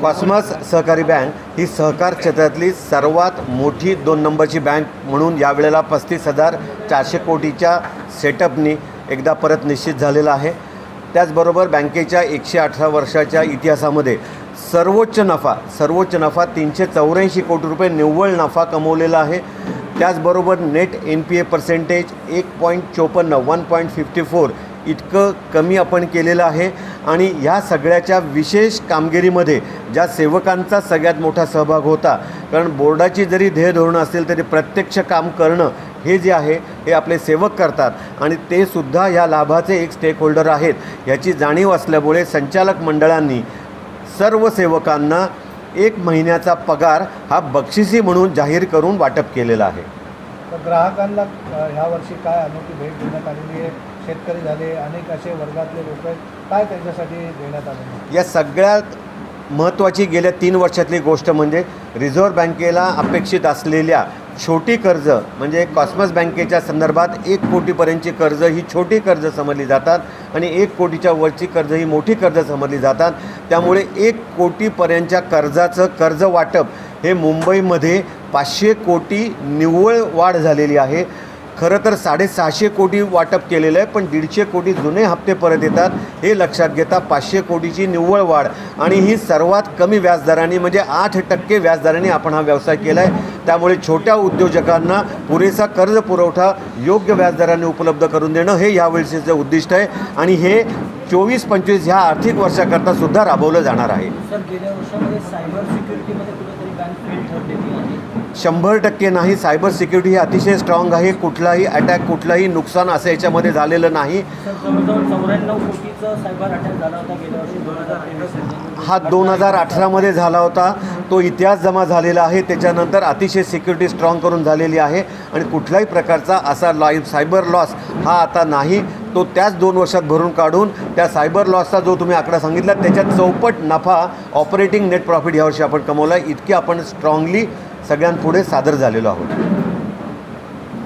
Cosmos सहकारी bank ही सहकार क्षेत्रातली सर्वात मोठी दोन नंबरची बँक म्हणून यावेळेला पस्तीस हजार चारशे कोटीच्या सेटअपनी एकदा परत निश्चित झालेला आहे. त्याचबरोबर बँकेच्या एकशे अठरा वर्षाच्या इतिहासामध्ये सर्वोच्च नफा सर्वोच्च नफा तीनशे चौऱ्याऐंशी कोटी रुपये निव्वळ नफा कमवलेला आहे. त्याचबरोबर net N P A percentage एक पॉईंट चोपन्न वन पॉईंट फिफ्टी फोर इतकं कमी आपण केलेलं आहे. आणि ह्या सगळ्याच्या विशेष कामगिरीमध्ये ज्या सेवकांचा सगळ्यात मोठा सहभाग होता कारण बोर्डाची जरी ध्येय धोरणं असेल तरी प्रत्यक्ष काम करणं हे जे आहे हे आपले सेवक करतात आणि ते सुद्धा ह्या लाभाचे एक स्टेक होल्डर आहेत. याची जाणीव असल्यामुळे संचालक मंडळांनी सर्व सेवकांना एक महिन्याचा पगार हा बक्षिसी म्हणून जाहीर करून वाटप केलेला आहे. तर ग्राहकांना ह्या वर्षी काय अनोखी भेट देण्यात आलेली आहे? शेतकरी झाले अनेक असे वर्गातले लोक आहेत. काय त्यांच्यासाठी देण्यात आले? या सगळ्यात महत्त्वाची गेल्या तीन वर्षातली गोष्ट म्हणजे रिझर्व्ह बँकेला अपेक्षित असलेल्या छोटी कर्ज म्हणजे कॉस्मस बँकेच्या संदर्भात एक कोटीपर्यंतची कर्ज ही छोटी कर्ज समजली जातात आणि एक कोटीच्या वरची कर्ज ही मोठी कर्ज समजली जातात. त्यामुळे एक कोटीपर्यंतच्या कर्जाचं कर्ज वाटप हे मुंबईमध्ये पाचशे कोटी निव्वळ वाढ झालेली आहे. खरं तर साडेसहाशे कोटी वाटप केलेलं आहे पण दीडशे कोटी जुने हप्ते परत येतात हे लक्षात घेता पाचशे कोटीची निव्वळ वाढ. आणि ही सर्वात कमी व्याजदराने म्हणजे आठ टक्के व्याजदराने आपण हा व्यवसाय केला आहे त्यामुळे छोट्या उद्योजकांना पुरेसा कर्ज पुरवठा योग्य व्याजदराने उपलब्ध करून देणं हे यावेळीचं उद्दिष्ट आहे. आणि हे चोवीस पंचवीस ह्या आर्थिक वर्षाकरता सुद्धा राबवलं जाणार आहे. शंभर टक्के नाही. सायबर सिक्युरिटी ही अतिशय स्ट्रॉंग आहे. कुठलाही अटॅक कुठलाही नुकसान असं याच्यामध्ये झालेलं नाही. हा दोन हजार अठरामध्ये झाला होता. तो इतिहास जमा झालेला आहे. त्याच्यानंतर अतिशय सिक्युरिटी स्ट्रॉंग करून झालेली आहे. आणि कुठल्याही प्रकारचा असा लाईव्ह सायबर लॉस हा आता नाही. तो त्याच दोन वर्षात भरून काढून त्या सायबर लॉसचा जो तुम्ही आकडा सांगितला त्याच्यात चौपट नफा ऑपरेटिंग नेट प्रॉफिट यावर्षी आपण कमवला इतकी आपण स्ट्रॉंगली सगळ्यांपुढे सादर झालेलो आहोत.